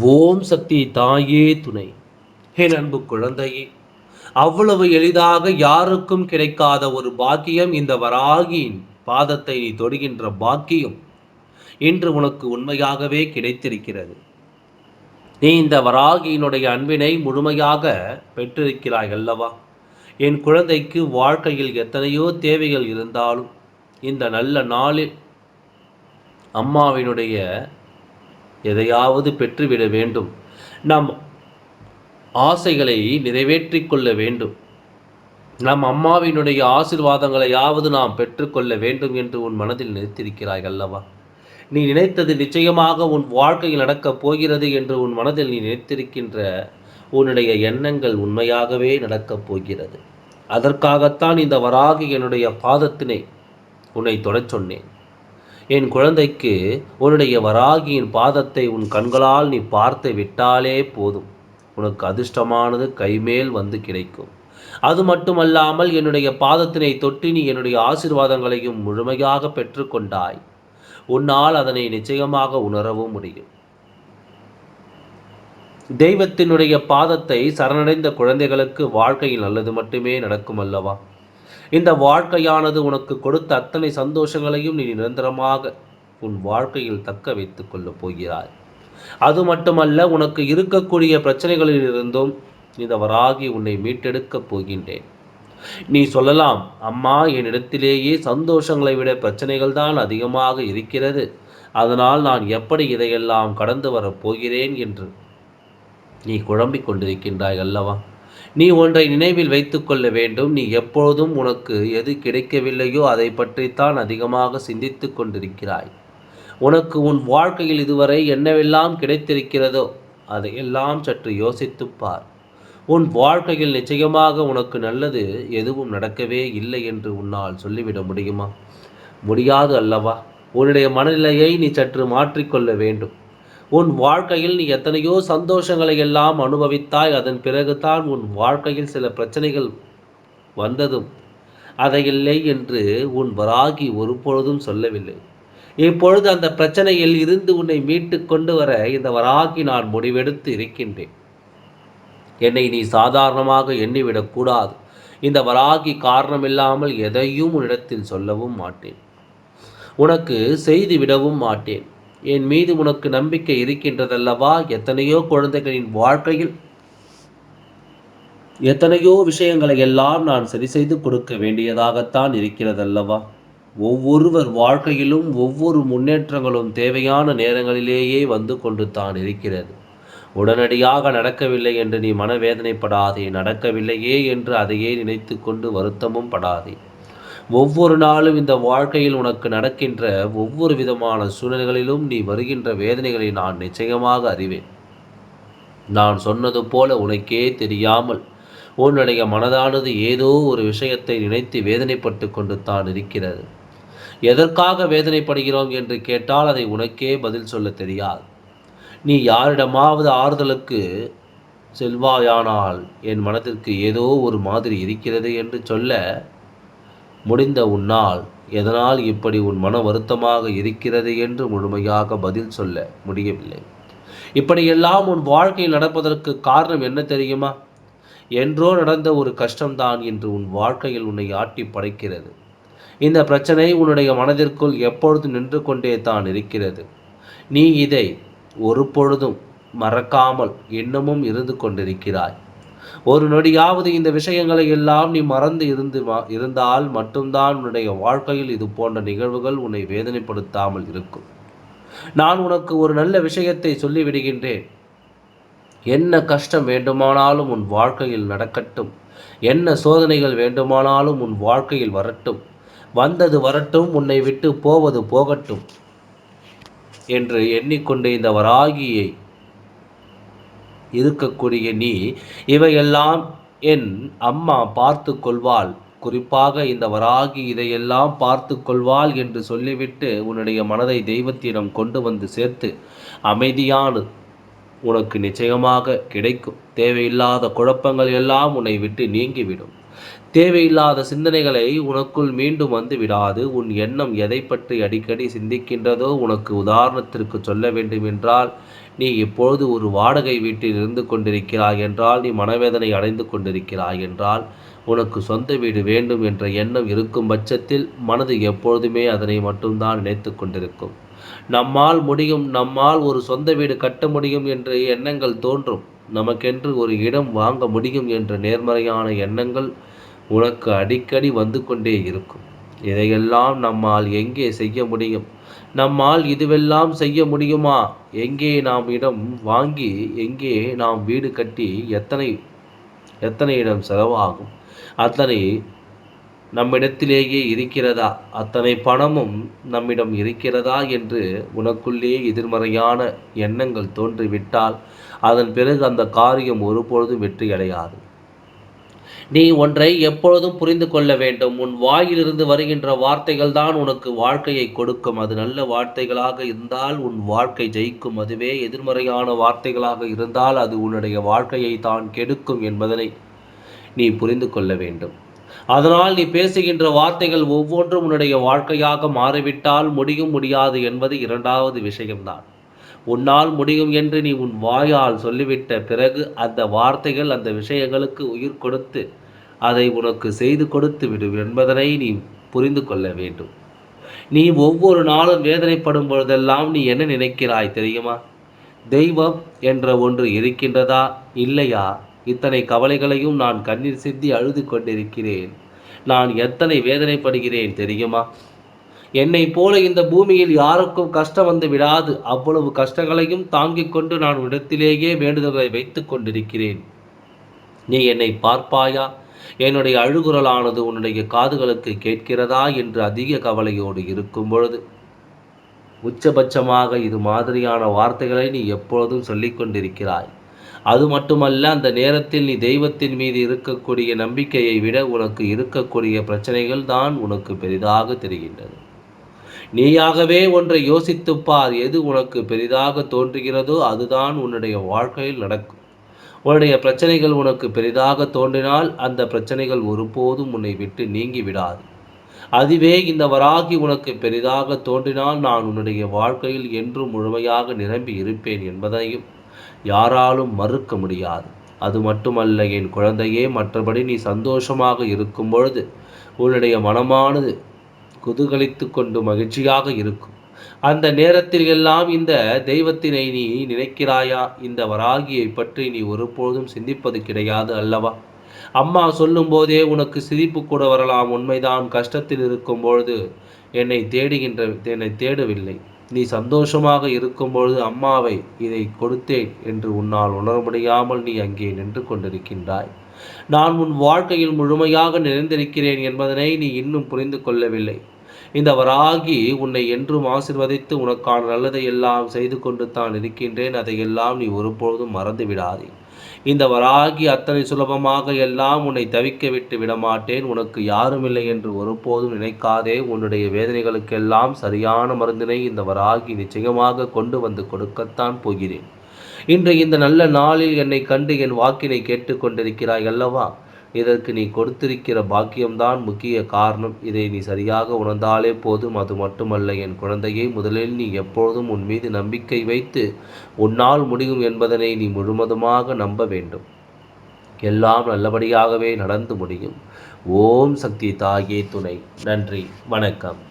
ஓம் சக்தி தாயே துணை. என் அன்பு குழந்தையே அவ்வளவு எளிதாக யாருக்கும் கிடைக்காத ஒரு பாக்கியம் இந்த வராகியின் பாதத்தை நீ தொடுகின்ற பாக்கியம் இன்று உனக்கு உண்மையாகவே கிடைத்திருக்கிறது. நீ இந்த வராகியினுடைய அன்பினை முழுமையாக பெற்றிருக்கிறாய் அல்லவா? என் குழந்தைக்கு வாழ்க்கையில் எத்தனையோ தேவைகள் இருந்தாலும் இந்த நல்ல நாளில் அம்மாவினுடைய எதையாவது பெற்றுவிட வேண்டும். நம் ஆசைகளை நிறைவேற்றி கொள்ள வேண்டும். நம் அம்மாவினுடைய ஆசிர்வாதங்களையாவது நாம் பெற்றுக்கொள்ள வேண்டும் என்று உன் மனதில் நினைத்திருக்கிறாய் அல்லவா? நீ நினைத்தது நிச்சயமாக உன் வாழ்க்கையில் நடக்கப் போகிறது என்று உன் மனதில் நீ நினைத்திருக்கின்ற உன்னுடைய எண்ணங்கள் உண்மையாகவே நடக்கப் போகிறது. அதற்காகத்தான் இந்த வராகி என்னுடைய பாதத்தினை உன்னை தொடச் சொன்னேன். என் குழந்தைக்கு உன்னுடைய வராகியின் பாதத்தை உன் கண்களால் நீ பார்த்து விட்டாலே போதும். உனக்கு அதிர்ஷ்டமானது கைமேல் வந்து கிடைக்கும். அது மட்டுமல்லாமல் என்னுடைய பாதத்தினை தொட்டு நீ என்னுடைய ஆசிர்வாதங்களையும் முழுமையாக பெற்றுக்கொண்டாய். உன்னால் அதனை நிச்சயமாக உணரவும் முடியும். தெய்வத்தினுடைய பாதத்தை சரணடைந்த குழந்தைகளுக்கு வாழ்க்கையில் நல்லது மட்டுமே நடக்கும் அல்லவா? இந்த வாழ்க்கையானது உனக்கு கொடுத்த அத்தனை சந்தோஷங்களையும் நீ நிரந்தரமாக உன் வாழ்க்கையில் தக்க வைத்து கொள்ளப் போகிறாய். அது மட்டுமல்ல உனக்கு இருக்கக்கூடிய பிரச்சனைகளிலிருந்தும் இந்த வராகி உன்னை மீட்டெடுக்கப் போகின்றேன். நீ சொல்லலாம் அம்மா என்னிடத்திலேயே சந்தோஷங்களை விட பிரச்சனைகள் தான் அதிகமாக இருக்கிறது. அதனால் நான் எப்படி இதையெல்லாம் கடந்து வரப் போகிறேன்? என்று நீ குழம்பிக் கொண்டிருக்கின்றாய் அல்லவா? நீ ஒன்றை நினைவில் வைத்துக்கொள்ள வேண்டும். நீ எப்பொழுதும் உனக்கு எது கிடைக்கவில்லையோ அதை பற்றித்தான் அதிகமாக சிந்தித்து கொண்டிருக்கிறாய். உனக்கு உன் வாழ்க்கையில் இதுவரை என்னவெல்லாம் கிடைத்திருக்கிறதோ அதையெல்லாம் சற்று யோசித்துப் பார். உன் வாழ்க்கையில் நிச்சயமாக உனக்கு நல்லது எதுவும் நடக்கவே இல்லை என்று உன்னால் சொல்லிவிட முடியுமா? முடியாது அல்லவா? உன்னுடைய மனநிலையை நீ சற்று மாற்றிக்கொள்ள வேண்டும். உன் வாழ்க்கையில் நீ எத்தனையோ சந்தோஷங்களை எல்லாம் அனுபவித்தாய். அதன் பிறகுதான் உன் வாழ்க்கையில் சில பிரச்சனைகள் வந்ததும் அதையில்லை என்று உன் வராகி ஒருபொழுதும் சொல்லவில்லை. இப்பொழுது அந்த பிரச்சனையில் இருந்து உன்னை மீட்டு கொண்டு வர இந்த வராகி நான் முடிவெடுத்து இருக்கின்றேன். என்னை நீ சாதாரணமாக எண்ணிவிடக்கூடாது இந்த வராகி காரணமில்லாமல் எதையும் உன்னிடத்தில் சொல்லவும் மாட்டேன். உனக்கு செய்து விடவும் மாட்டேன். என் மீது உனக்கு நம்பிக்கை இருக்கின்றதல்லவா? எத்தனையோ குழந்தைகளின் வாழ்க்கையில் எத்தனையோ விஷயங்களை எல்லாம் நான் சரி செய்து கொடுக்க வேண்டியதாகத்தான் இருக்கிறதல்லவா? ஒவ்வொருவர் வாழ்க்கையிலும் ஒவ்வொரு முன்னேற்றங்களும் தேவையான நேரங்களிலேயே வந்து கொண்டு தான் இருக்கிறது. உடனடியாக நடக்கவில்லை என்று நீ மனவேதனைப்படாதே நடக்கவில்லையே என்று அதையே நினைத்து கொண்டு வருத்தமும் படாதே. ஒவ்வொரு நாளும் இந்த வாழ்க்கையில் உனக்கு நடக்கின்ற ஒவ்வொரு விதமான சூழ்நிலைகளிலும் நீ வருகின்ற வேதனைகளை நான் நிச்சயமாக அறிவேன். நான் சொன்னது போல உனக்கே தெரியாமல் உன்னுடைய மனதானது ஏதோ ஒரு விஷயத்தை நினைத்து வேதனைப்பட்டு கொண்டு தான் இருக்கிறது. எதற்காக வேதனைப்படுகிறோம் என்று கேட்டால் அதை உனக்கே பதில் சொல்ல தெரியாது. நீ யாரிடமாவது ஆறுதலுக்கு செல்வாயானால் என் மனதிற்கு ஏதோ ஒரு மாதிரி இருக்கிறது என்று சொல்ல முடிந்த உன்னால் எதனால் இப்படி உன் மன வருத்தமாக இருக்கிறது என்று முழுமையாக பதில் சொல்ல முடியவில்லை. இப்படியெல்லாம் உன் வாழ்க்கையில் நடப்பதற்கு காரணம் என்ன தெரியுமா? என்றோ நடந்த ஒரு கஷ்டம்தான் என்று உன் வாழ்க்கையில் உன்னை ஆட்டி படைக்கிறது. இந்த பிரச்சனை உன்னுடைய மனதிற்குள் எப்பொழுது நின்று கொண்டே தான் இருக்கிறது. நீ இதை ஒரு பொழுதும் மறக்காமல் இன்னமும் இருந்து கொண்டிருக்கிறாய். ஒரு நொடியாவது இந்த விஷயங்களை எல்லாம் நீ மறந்து இருந்து இருந்தால் மட்டும்தான் உன்னுடைய வாழ்க்கையில் இது போன்ற நிகழ்வுகள் உன்னை வேதனைப்படுத்தாமல் இருக்கும். நான் உனக்கு ஒரு நல்ல விஷயத்தை சொல்லிவிடுகின்றேன். என்ன கஷ்டம் வேண்டுமானாலும் உன் வாழ்க்கையில் நடக்கட்டும். என்ன சோதனைகள் வேண்டுமானாலும் உன் வாழ்க்கையில் வரட்டும். வந்தது வரட்டும் உன்னை விட்டு போவது போகட்டும். என்று எண்ணிக்கொண்டு இந்த வராகியை இருக்கக்கூடிய நீ. இவையெல்லாம் என் அம்மா பார்த்து கொள்வாள் குறிப்பாக இந்த வராகி இதையெல்லாம் பார்த்து கொள்வாள் என்று சொல்லிவிட்டு உன்னுடைய மனதை தெய்வத்திடம் கொண்டு வந்து சேர்த்து அமைதியானு உனக்கு நிச்சயமாக கிடைக்கும். தேவையில்லாத குழப்பங்கள் எல்லாம் உன்னை விட்டு நீங்கிவிடும். தேவையில்லாத சிந்தனைகளை உனக்குள் மீண்டும் வந்து விடாது. உன் எண்ணம் எதை பற்றி அடிக்கடி சிந்திக்கின்றதோ உனக்கு உதாரணத்திற்கு சொல்ல வேண்டும் என்றால் நீ இப்பொழுது ஒரு வாடகை வீட்டில் இருந்து கொண்டிருக்கிறாய் என்றால் நீ மனவேதனை அடைந்து கொண்டிருக்கிறாய் என்றால் உனக்கு சொந்த வீடு வேண்டும் என்ற எண்ணம் இருக்கும் பட்சத்தில் மனது எப்பொழுதுமே அதனை மட்டும்தான் நினைத்து கொண்டிருக்கும். நம்மால் முடியும் நம்மால் ஒரு சொந்த வீடு கட்ட முடியும் என்ற எண்ணங்கள் தோன்றும். நமக்கென்று ஒரு இடம் வாங்க முடியும் என்ற நேர்மறையான எண்ணங்கள் உனக்கு அடிக்கடி வந்து கொண்டே இருக்கும். இதையெல்லாம் நம்மால் எங்கே செய்ய முடியும்? நம்மால் இதுவெல்லாம் செய்ய முடியுமா? எங்கே நாம் இடம் வாங்கி எங்கே நாம் வீடு கட்டி எத்தனை எத்தனை இடம் செலவாகும்? அத்தனை நம்மிடத்திலேயே இருக்கிறதா? அத்தனை பணமும் நம்மிடம் இருக்கிறதா? என்று உனக்குள்ளே எதிர்மறையான எண்ணங்கள் தோன்றிவிட்டால் அதன் பிறகு அந்த காரியம் ஒருபொழுதும் வெற்றியடையாது. நீ ஒன்றை எப்பொழுதும் புரிந்து கொள்ள வேண்டும். உன் வாயிலிருந்து வருகின்ற வார்த்தைகள் தான் உனக்கு வாழ்க்கையை கொடுக்கும். அது நல்ல வார்த்தைகளாக இருந்தால் உன் வாழ்க்கை ஜெயிக்கும். அதுவே எதிர்மறையான வார்த்தைகளாக இருந்தால் அது உன்னுடைய வாழ்க்கையை தான் கெடுக்கும் என்பதனை நீ புரிந்து கொள்ள வேண்டும். அதனால் நீ பேசுகின்ற வார்த்தைகள் ஒவ்வொன்றும் உன்னுடைய வாழ்க்கையாக மாறிவிட்டால் முடியும் முடியாது என்பது இரண்டாவது விஷயம்தான். உன்னால் முடியும் என்று நீ உன் வாயால் சொல்லிவிட்ட பிறகு அந்த வார்த்தைகள் அந்த விஷயங்களுக்கு உயிர் கொடுத்து அதை உனக்கு செய்து கொடுத்து விடும் என்பதனை நீ புரிந்து கொள்ள வேண்டும். நீ ஒவ்வொரு நாளும் வேதனைப்படும் பொழுதெல்லாம் நீ என்ன நினைக்கிறாய் தெரியுமா? தெய்வம் என்ற ஒன்று இருக்கின்றதா? இல்லையா? இத்தனை கவலைகளையும் நான் கண்ணீர் சிந்தி அழுது கொண்டிருக்கிறேன். நான் எத்தனை வேதனைப்படுகிறேன் தெரியுமா? என்னை போல இந்த பூமியில் யாருக்கும் கஷ்டம் வந்து விடாது. அவ்வளவு கஷ்டங்களையும் தாங்கிக் கொண்டு நான் இடத்திலேயே வேண்டுதல்களை வைத்துக் கொண்டிருக்கிறேன். நீ என்னை பார்ப்பாயா? என்னுடைய அழுகுரலானது உன்னுடைய காதுகளுக்கு கேட்கிறதா? என்று அதிக கவலையோடு இருக்கும் பொழுது உச்சபட்சமாக இது மாதிரியான வார்த்தைகளை நீ எப்பொழுதும் சொல்லிக்கொண்டிருக்கிறாய் அது மட்டுமல்ல அந்த நேரத்தில் நீ தெய்வத்தின் மீது இருக்கக்கூடிய நம்பிக்கையை விட உனக்கு இருக்கக்கூடிய பிரச்சனைகள் தான் உனக்கு பெரிதாக தெரிகின்றது. நீயாகவே ஒன்றை யோசித்துப்பார். எது உனக்கு பெரிதாக தோன்றுகிறதோ அதுதான் உன்னுடைய வாழ்க்கையில் நடக்கும். உன்னுடைய பிரச்சனைகள் உனக்கு பெரிதாக தோன்றினால் அந்த பிரச்சனைகள் ஒருபோதும் உன்னை விட்டு நீங்கி விடாது. அதுவே இந்த வராகி உனக்கு பெரிதாக தோன்றினால் நான் உன்னுடைய வாழ்க்கையில் என்றும் முழுமையாக நிரம்பி இருப்பேன் என்பதையும் யாராலும் மறுக்க முடியாது. அது மட்டுமல்ல என் குழந்தையே மற்றபடி நீ சந்தோஷமாக இருக்கும் பொழுது உன்னுடைய மனமானது குதூகலித்து கொண்டு மகிழ்ச்சியாக இருக்கும். அந்த நேரத்தில் எல்லாம் இந்த தெய்வத்தினை நீ நினைக்கிறாயா? இந்த வராகியை பற்றி நீ ஒருபொழுதும் சிந்திப்பது கிடையாது அல்லவா? அம்மா சொல்லும் போதே உனக்கு சிரிப்பு கூட வரலாம். உண்மைதான் கஷ்டத்தில் இருக்கும் பொழுது என்னை தேடுகின்ற என்னை தேடவில்லை. நீ சந்தோஷமாக இருக்கும்பொழுது அம்மாவை இதை கொடுத்தேன் என்று உன்னால் உணர முடியாமல் நீ அங்கே நின்று கொண்டிருக்கின்றாய். நான் உன் வாழ்க்கையில் முழுமையாக நிறைந்திருக்கிறேன் என்பதனை நீ இன்னும் புரிந்து கொள்ளவில்லை. இந்த வராகி உன்னை என்றும் ஆசிர்வதித்து உனக்கான நல்லதை எல்லாம் செய்து கொண்டு தான் இருக்கின்றேன். அதையெல்லாம் நீ ஒருபொழுதும் மறந்து விடாதே இந்த வராகி அத்தனை சுலபமாக எல்லாம் உன்னை தவிக்க விட்டு விடமாட்டேன். உனக்கு யாரும் இல்லை என்று ஒருபோதும் நினைக்காதே. உன்னுடைய வேதனைகளுக்கெல்லாம் சரியான மருந்தினை இந்த வராகி நிச்சயமாக கொண்டு வந்து கொடுக்கத்தான் போகிறேன். இன்று இந்த நல்ல நாளில் என்னை கண்டு என் வாக்கினை கேட்டுக்கொண்டிருக்கிறாய் அல்லவா? இதற்கு நீ கொடுத்திருக்கிற பாக்கியம்தான் முக்கிய காரணம். இதை நீ சரியாக உணர்ந்தாலே போதும். அது மட்டுமல்ல என் குழந்தையை முதலில் நீ எப்பொழுதும் உன் மீது நம்பிக்கை வைத்து உன்னால் முடியும் என்பதனை நீ முழுவதுமாக நம்ப வேண்டும். எல்லாம் நல்லபடியாகவே நடந்து முடியும். ஓம் சக்தி தாயே துணை. நன்றி. வணக்கம்.